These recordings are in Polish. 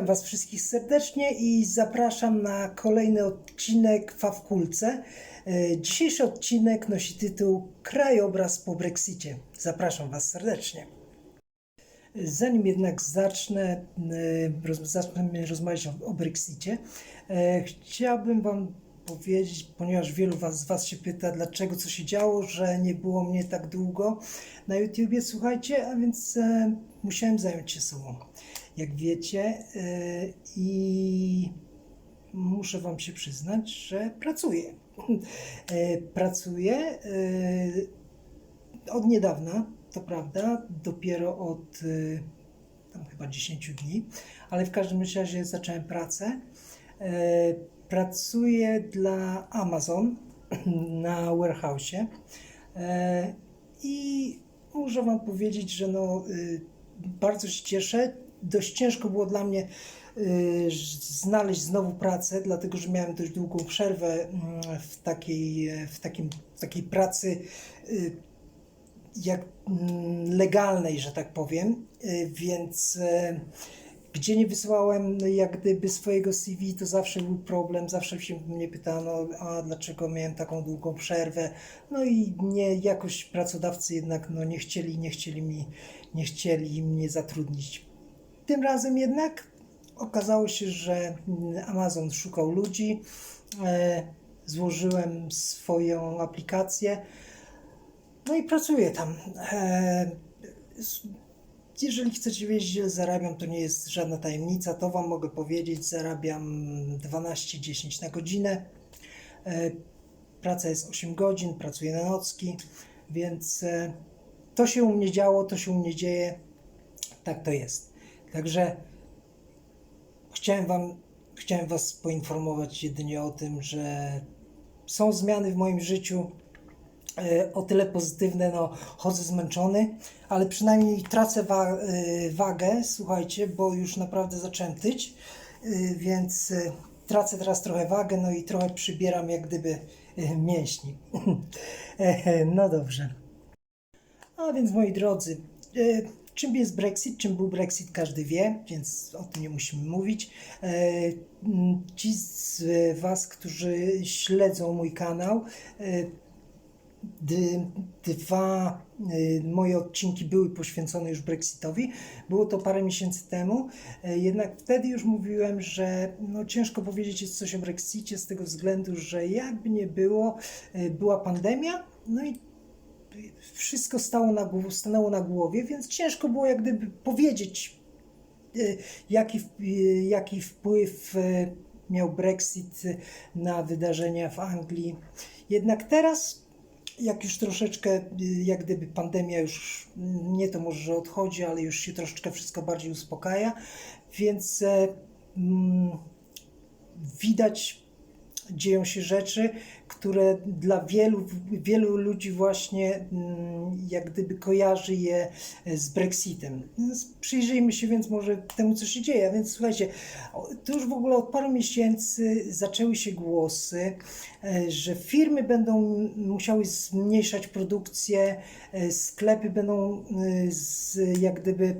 Witam Was wszystkich serdecznie i zapraszam na kolejny odcinek Fawkulce. E, Dzisiejszy odcinek nosi tytuł Krajobraz po Brexicie. Zapraszam Was serdecznie. Zanim jednak zacznę, e, zacznę rozmawiać o, Brexicie, e, chciałbym Wam powiedzieć, ponieważ wielu was, z Was się pyta, dlaczego co się działo, że nie było mnie tak długo na YouTubie, słuchajcie, a więc musiałem zająć się sobą, jak wiecie, e, i muszę Wam się przyznać, że pracuję. E, pracuję e, od niedawna, to prawda, dopiero od tam chyba 10 dni, ale w każdym razie zacząłem pracę. Pracuję dla Amazon na warehouse'ie e, i muszę Wam powiedzieć, że no, bardzo się cieszę. Dość ciężko było dla mnie y, znaleźć znowu pracę, dlatego że miałem dość długą przerwę mm, w takiej, w takim, w takiej pracy y, jak mm, legalnej, że tak powiem, Y, więc e, gdzie nie wysyłałem jak gdyby swojego CV, to zawsze był problem, zawsze się mnie pytano, a dlaczego miałem taką długą przerwę, no i nie, jakoś pracodawcy jednak no, nie chcieli, nie chcieli mi, nie chcieli mnie zatrudnić. Tym razem jednak okazało się, że Amazon szukał ludzi, e, złożyłem swoją aplikację, no i pracuję tam. E, jeżeli chcecie wiedzieć, ile zarabiam, to nie jest żadna tajemnica, to Wam mogę powiedzieć. Zarabiam 12-10 na godzinę. E, Praca jest 8 godzin, pracuję na nocki, więc to się u mnie działo, to się u mnie dzieje. Tak to jest. Także chciałem Wam, chciałem Was poinformować jedynie o tym, że są zmiany w moim życiu e, o tyle pozytywne, no chodzę zmęczony, ale przynajmniej tracę wa- e, wagę, słuchajcie, bo już naprawdę zacząłem tyć, e, więc tracę teraz trochę wagę, no i trochę przybieram jak gdyby mięśni. No dobrze. A więc moi drodzy, czym jest Brexit, czym był Brexit, każdy wie, więc o tym nie musimy mówić. E, Ci z Was, którzy śledzą mój kanał, e, dwa y, moje odcinki były poświęcone już Brexitowi. Było to parę miesięcy temu. E, Jednak wtedy już mówiłem, że no, ciężko powiedzieć jest coś o Brexicie z tego względu, że jakby nie było, była pandemia, no i wszystko stało na, stanęło na głowie, więc ciężko było jak gdyby powiedzieć, y, jaki, y, jaki wpływ y, miał Brexit na wydarzenia w Anglii. Jednak teraz, jak już troszeczkę, jak gdyby pandemia już mm, nie to może, że odchodzi, ale już się troszeczkę wszystko bardziej uspokaja, więc e, mm, widać, dzieją się rzeczy, które dla wielu, wielu ludzi właśnie mm, jak gdyby kojarzy je z Brexitem. Przyjrzyjmy się więc może temu, co się dzieje. A więc słuchajcie, to już w ogóle od paru miesięcy zaczęły się głosy, e, że firmy będą musiały zmniejszać produkcję, e, sklepy będą e, z, jak gdyby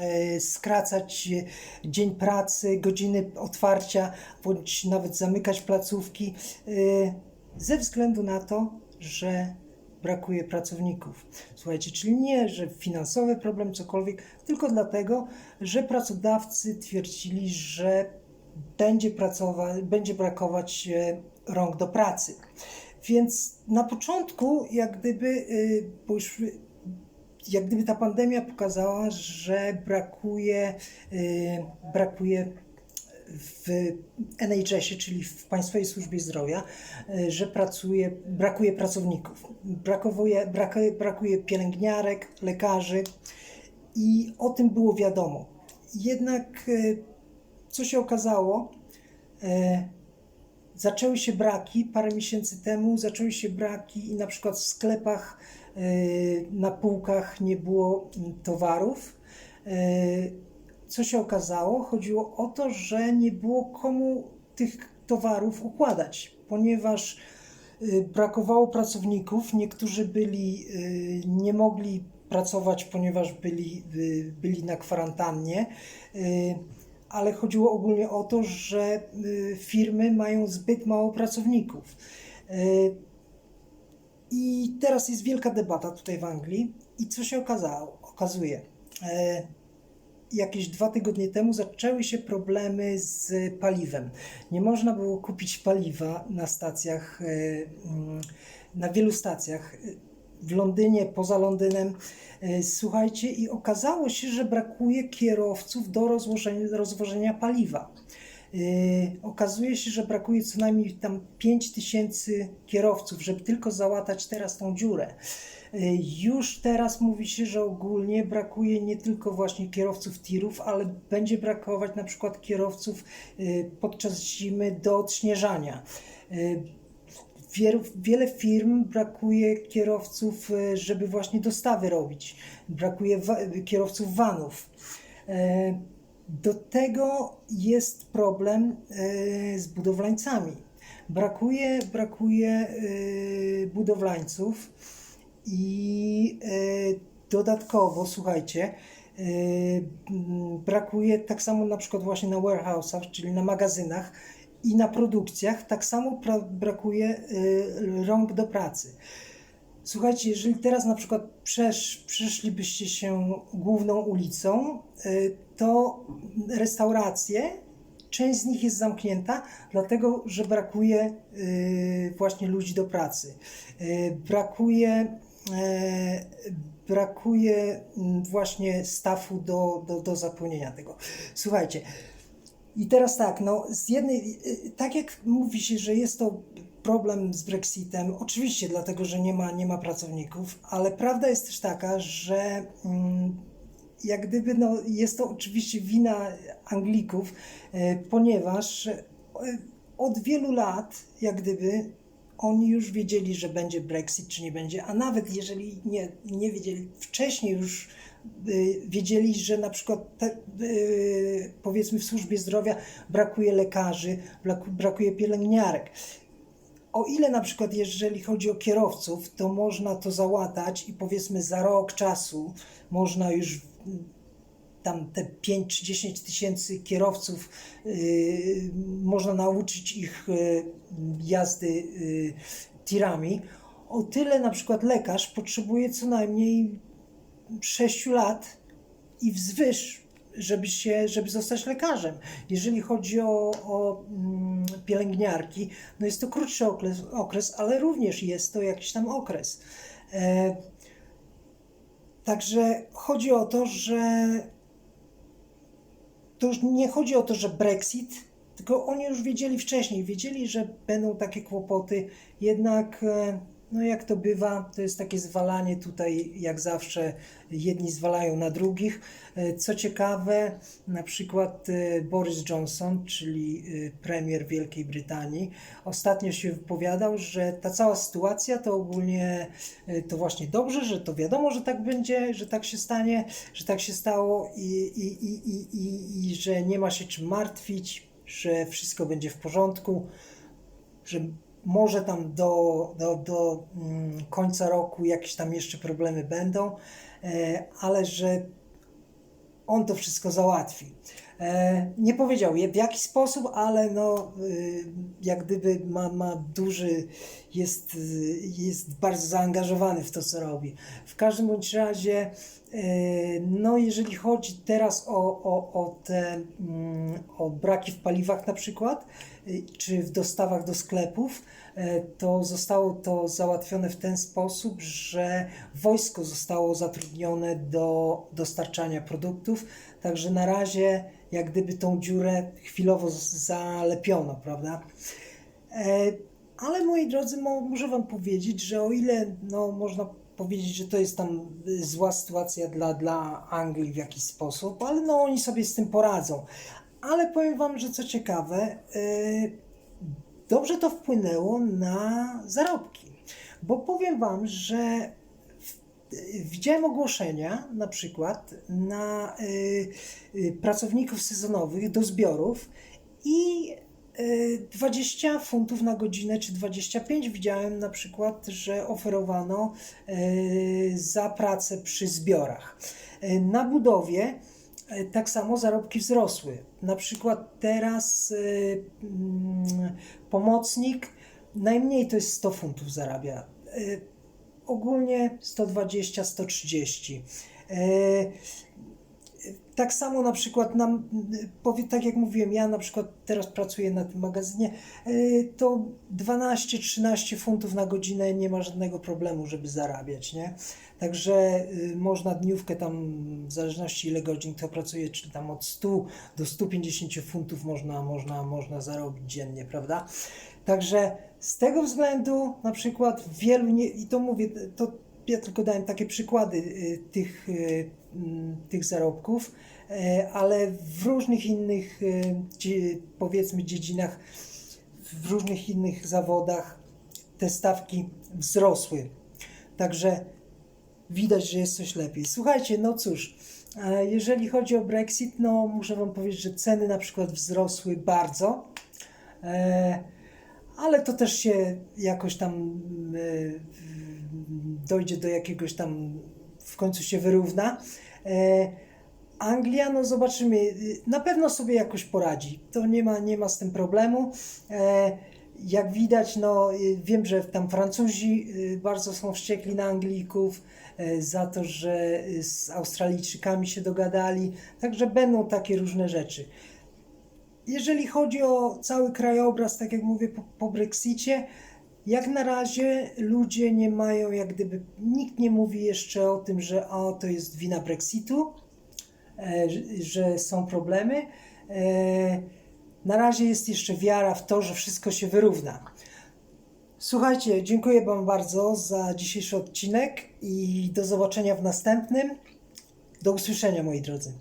e, skracać e, dzień pracy, godziny otwarcia, bądź nawet zamykać placówki, e, ze względu na to, że brakuje pracowników. Słuchajcie, czyli nie, że finansowy problem, cokolwiek, tylko dlatego, że pracodawcy twierdzili, że będzie, pracować, będzie brakować e, rąk do pracy. Więc na początku, jak gdyby, y, bo już jak gdyby ta pandemia pokazała, że brakuje, y, brakuje w NHS-ie, czyli w Państwowej Służbie Zdrowia, y, że pracuje, brakuje pracowników. Brakuje, brakuje, brakuje pielęgniarek, lekarzy i o tym było wiadomo. Jednak y, co się okazało? E, zaczęły się braki parę miesięcy temu, zaczęły się braki i na przykład w sklepach e, na półkach nie było towarów. Co się okazało? Chodziło o to, że nie było komu tych towarów układać, ponieważ y, brakowało pracowników, niektórzy byli, y, nie mogli pracować, ponieważ byli, y, byli na kwarantannie, ale chodziło ogólnie o to, że firmy mają zbyt mało pracowników. I teraz jest wielka debata tutaj w Anglii. I co się okazało? Okazuje, jakieś dwa tygodnie temu zaczęły się problemy z paliwem. Nie można było kupić paliwa na stacjach, e, mm, na wielu stacjach w Londynie, poza Londynem. E, Słuchajcie, i okazało się, że brakuje kierowców do rozłożenia, paliwa. E, Okazuje się, że brakuje co najmniej tam 5 tysięcy kierowców, żeby tylko załatać teraz tą dziurę. E, Już teraz mówi się, że ogólnie brakuje nie tylko właśnie kierowców tirów, ale będzie brakować na przykład kierowców e, podczas zimy do odśnieżania. Wielu, wiele firm brakuje kierowców, żeby właśnie dostawy robić. Brakuje kierowców vanów. Do tego jest problem z budowlańcami. Brakuje, brakuje budowlańców i e, dodatkowo, słuchajcie, e, brakuje tak samo na przykład właśnie na warehouse'ach, czyli na magazynach i na produkcjach, tak samo brakuje e, rąk do pracy. Słuchajcie, jeżeli teraz na przykład przesz, przeszlibyście się główną ulicą, to restauracje, część z nich jest zamknięta, dlatego że brakuje właśnie ludzi do pracy. Brakuje, brakuje mm, właśnie stafu do, do, do zapełnienia tego. Słuchajcie, i teraz tak, no z jednej, y, tak jak mówi się, że jest to problem z Brexitem, oczywiście dlatego, że nie ma, nie ma pracowników, ale prawda jest też taka, że mm, jak gdyby no, jest to oczywiście wina Anglików, e, ponieważ e, od wielu lat, jak gdyby oni już wiedzieli, że będzie Brexit, czy nie będzie, a nawet jeżeli nie, nie wiedzieli, wcześniej już y, wiedzieli, że na przykład te, y, powiedzmy w służbie zdrowia brakuje lekarzy, braku- brakuje pielęgniarek. O ile na przykład jeżeli chodzi o kierowców, to można to załatać i powiedzmy za rok czasu można już tam te 5 czy 10 tysięcy kierowców y, można nauczyć ich y, jazdy y, tirami. O tyle na przykład lekarz potrzebuje co najmniej 6 lat i wzwyż, żeby, się, żeby zostać lekarzem. Jeżeli chodzi o, o mm, pielęgniarki, no jest to krótszy okres, okres, ale również jest to jakiś tam okres. E, także chodzi o to, że to już nie chodzi o to, że Brexit, tylko oni już wiedzieli wcześniej, wiedzieli, że będą takie kłopoty, jednak e, no jak to bywa, to jest takie zwalanie tutaj, jak zawsze, jedni zwalają na drugich. E, Co ciekawe, na przykład e, Boris Johnson, czyli e, premier Wielkiej Brytanii, ostatnio się wypowiadał, że ta cała sytuacja to ogólnie to właśnie dobrze, że to wiadomo, że tak będzie, że tak się stanie, że tak się stało i, i, i, i, i, i że nie ma się czym martwić, że wszystko będzie w porządku, że może tam do, do, do mm, końca roku jakieś tam jeszcze problemy będą, e, ale że on to wszystko załatwi. E, Nie powiedział w jaki sposób, ale no, y, jak gdyby ma, ma duży, jest, jest bardzo zaangażowany w to, co robi. W każdym bądź razie, e, no jeżeli chodzi teraz o, o, o te mm, o braki w paliwach na przykład, y, czy w dostawach do sklepów, e, to zostało to załatwione w ten sposób, że wojsko zostało zatrudnione do dostarczania produktów, także na razie jak gdyby tą dziurę chwilowo zalepiono, prawda? E, Ale moi drodzy, mo, muszę Wam powiedzieć, że o ile no, można powiedzieć, że to jest tam y, zła sytuacja dla, dla Anglii w jakiś sposób, ale no oni sobie z tym poradzą. Ale powiem Wam, że co ciekawe, y, dobrze to wpłynęło na zarobki. Bo powiem Wam, że y, widziałem ogłoszenia na przykład na pracowników sezonowych do zbiorów i 20 funtów na godzinę czy 25 widziałem na przykład, że oferowano y, za pracę przy zbiorach. Y, Na budowie e, tak samo zarobki wzrosły. Na przykład teraz e, mm, pomocnik najmniej to jest 100 funtów zarabia. E, Ogólnie 120, 130. E, Tak samo na przykład nam, powie, tak jak mówiłem, ja na przykład teraz pracuję na tym magazynie, e, to 12-13 funtów na godzinę nie ma żadnego problemu, żeby zarabiać, nie? Także y, można dniówkę tam, w zależności ile godzin kto pracuje, czy tam od 100 do 150 funtów można, można, można zarobić dziennie, prawda? Także z tego względu na przykład wielu, nie, i to mówię, to ja tylko dałem takie przykłady y, tych, y, mm, tych zarobków, e, ale w różnych innych, y, powiedzmy, dziedzinach, w różnych innych zawodach te stawki wzrosły. Także widać, że jest coś lepiej. Słuchajcie, no cóż, jeżeli chodzi o Brexit, no muszę Wam powiedzieć, że ceny na przykład wzrosły bardzo, e, ale to też się jakoś tam e, dojdzie do jakiegoś tam, w końcu się wyrówna. E, Anglia, no zobaczymy, na pewno sobie jakoś poradzi. To nie ma, nie ma z tym problemu. E, Jak widać, no y, wiem, że tam Francuzi bardzo są wściekli na Anglików e, za to, że z Australijczykami się dogadali. Także będą takie różne rzeczy. Jeżeli chodzi o cały krajobraz, tak jak mówię, po, po Brexicie, jak na razie ludzie nie mają, jak gdyby, nikt nie mówi jeszcze o tym, że o, to jest wina Brexitu, e, że, są problemy. E, na razie jest jeszcze wiara w to, że wszystko się wyrówna. Słuchajcie, dziękuję Wam bardzo za dzisiejszy odcinek i do zobaczenia w następnym. Do usłyszenia, moi drodzy.